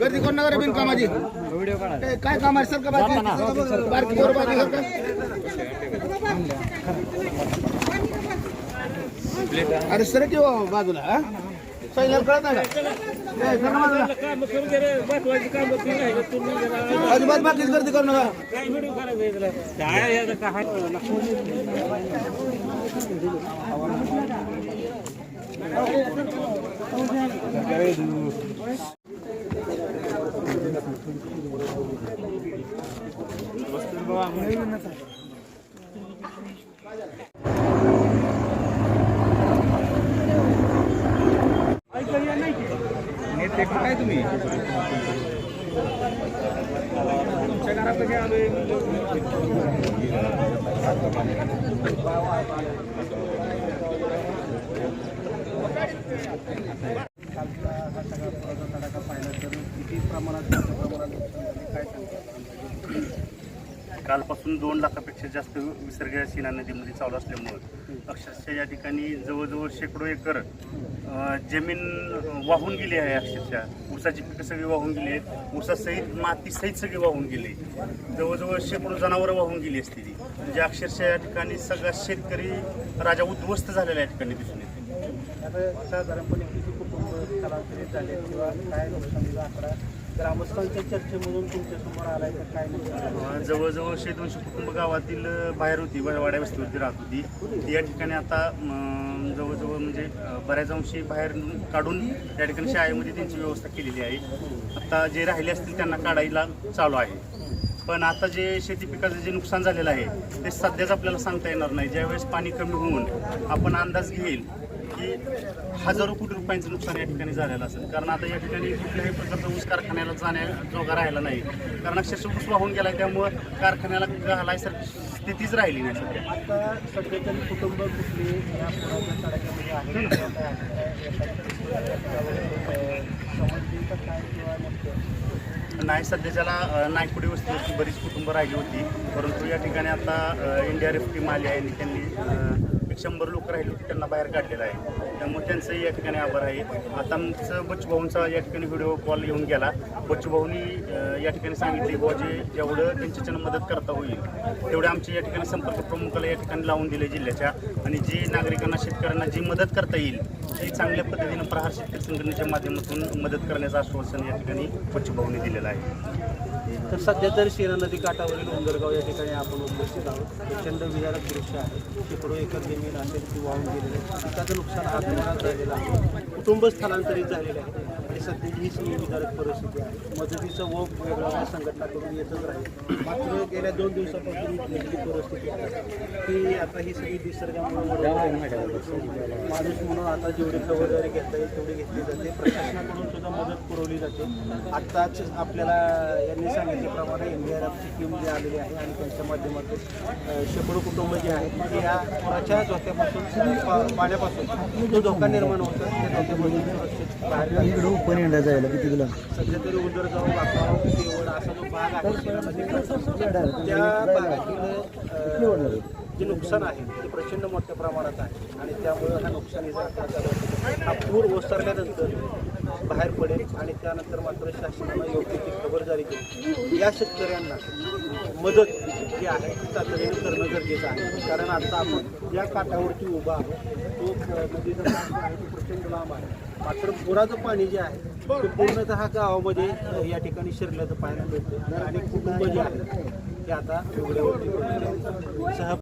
गर्दी कोण नगर बिन कामाची ए, काय काम आहे? सर बारकी का अरे सर की बाजूला हा? कळत नाही का? ए, सर ना बाजूला अजिबात बाकीच गर्दी करू नका. काय व्हिडिओ करायचं त्याला काय याचं कालचा हा सगळा तडाखा पाहिला तर किती प्रमाणात प्रमाणात काय सांगतात कालपासून दोन लाखापेक्षा जास्त विसर्ग या सीना नदीमध्ये चालू असल्यामुळं अक्षरशः या ठिकाणी जवळजवळ शेकडो एकर जमीन वाहून गेली आहे अक्षरशः. ऊसाची पिकं सगळी वाहून गेली आहेत. ऊसासहित मातीसहित सगळी वाहून गेली. जवळजवळ शेकडो जनावरं वाहून गेली असते ती. म्हणजे अक्षरशः या ठिकाणी सगळा शेतकरी राजा उद्ध्वस्त झालेला या ठिकाणी दिसून येते. आता साधारणपणे किती कुटुंब स्थलांतरित झाले किंवा काय नुकसानीचा आकडा ग्रामस्थांच्या चर्चेमधून तुमच्यासमोर आलाय तर काय जवळजवळ शे दोनशे कुटुंब गावातील बाहेर होती वाड्या वस्तीवरती राहत होती. ती या ठिकाणी आता जवळजवळ म्हणजे बऱ्याच अंशी बाहेर काढून या ठिकाणी शाळेमध्ये त्यांची व्यवस्था केलेली आहे. आता जे राहिले असतील त्यांना काढायला चालू आहे. पण आता जे शेती पिकाचं जे नुकसान झालेलं आहे ते सध्याच आपल्याला सांगता येणार नाही. ज्यावेळेस पाणी कमी होऊन आपण अंदाज घेईल की हजारो कोटी रुपयांचं नुकसान या ठिकाणी झालेलं असेल. कारण आता या ठिकाणी कुठल्याही प्रकारचा ऊस कारखान्याला जाण्या जोगा राहिला नाही. कारण अक्षरशः ऊस वाहून गेला त्यामुळं कारखान्याला घालायसारखी स्थितीच राहिली नाही सध्या. आता सध्या तरी कुटुंब कुठली या पुराच्या तडाख्यामध्ये आहे? तर काय किंवा नाही सध्याच्याला नायकुडी वस्तीवरची बरीच कुटुंब राहिली होती. परंतु या ठिकाणी आता इंडिया रेफ टीम आली आहे आणि त्यांनी शंभर लोक राहिले होते त्यांना बाहेर काढलेलं आहे. त्यामुळे त्यांचंही या ठिकाणी आभार आहे. आता आमचं बच्चूभाऊंचा या ठिकाणी व्हिडिओ कॉल येऊन गेला. बच्चूभाऊनी या ठिकाणी सांगितले बुवा जे जेवढं त्यांच्याच्यानं मदत करता होईल तेवढे आमचे या ठिकाणी संपर्क प्रमुखाला या ठिकाणी लावून दिले जिल्ह्याच्या. आणि जी नागरिकांना शेतकऱ्यांना जी मदत करता येईल ती चांगल्या पद्धतीनं प्रहार शेतकरी संघटनेच्या माध्यमातून मदत करण्याचं आश्वासन या ठिकाणी बच्चूभाऊनी दिलेलं आहे. तर सध्या तर शिरा नदी काठावरील उंदरगाव या ठिकाणी आपण उपस्थित आहोत. प्रचंड विदारक दृश्य आहे. शेकडो एकर जमीन असेल ती वाहून गेलेली आहे. पिकाचं नुकसान आहे कुटुंब स्थलांतरित झालेले आहे आणि सध्याची ही सगळी परिस्थिती आहे. मदतीचं व वेगवेगळ्या संघटनाकडून येतच राहील. मात्र गेल्या दोन दिवसापासून जी परिस्थिती आहे ती आता ही सगळी निसर्गामुळे माणूस म्हणून आता जेवढी खबरदारी घेता येईल तेवढी घेतली जाते. प्रशासनाकडून सुद्धा मदत पुरवली जाते. आत्ताच आपल्याला यांनी सांगितल्याप्रमाणे एन डी आर एफची टीम जी आलेली आहे आणि त्यांच्या माध्यमातून शेकडो कुटुंब जे आहेत ते या पुराच्या धोक्यापासून पा- पाण्यापासून जो धोका निर्माण होतो त्या धोक्यापासून सुरक्षित बाहेर काढले. सध्या तरी उदरगाव वाकाव केवळ असा जो भाग आहे त्या भागातील अ, जे नुकसान आहे ते प्रचंड मोठ्या प्रमाणात आहे. आणि त्यामुळं हा नुकसानीचा आकडा हा पूर ओसरल्यानंतर बाहेर पडेल आणि त्यानंतर मात्र शासनानं योग्य ती खबरदारी घेईल या शेतकऱ्यांना मदत जी आहे ती तातडीनं करणं गरजेचं आहे. कारण आता आपण ज्या काठावरती उभा आहोत तो नदीचा आहे तो प्रचंड लांब आहे. मात्र पुराचं पाणी जे आहे ते पूर्णतः गावामध्ये या ठिकाणी शिरल्याचं पाहायला मिळतं. आणि कुटुंब जे आहे ते आता वेगळ्यावरती सह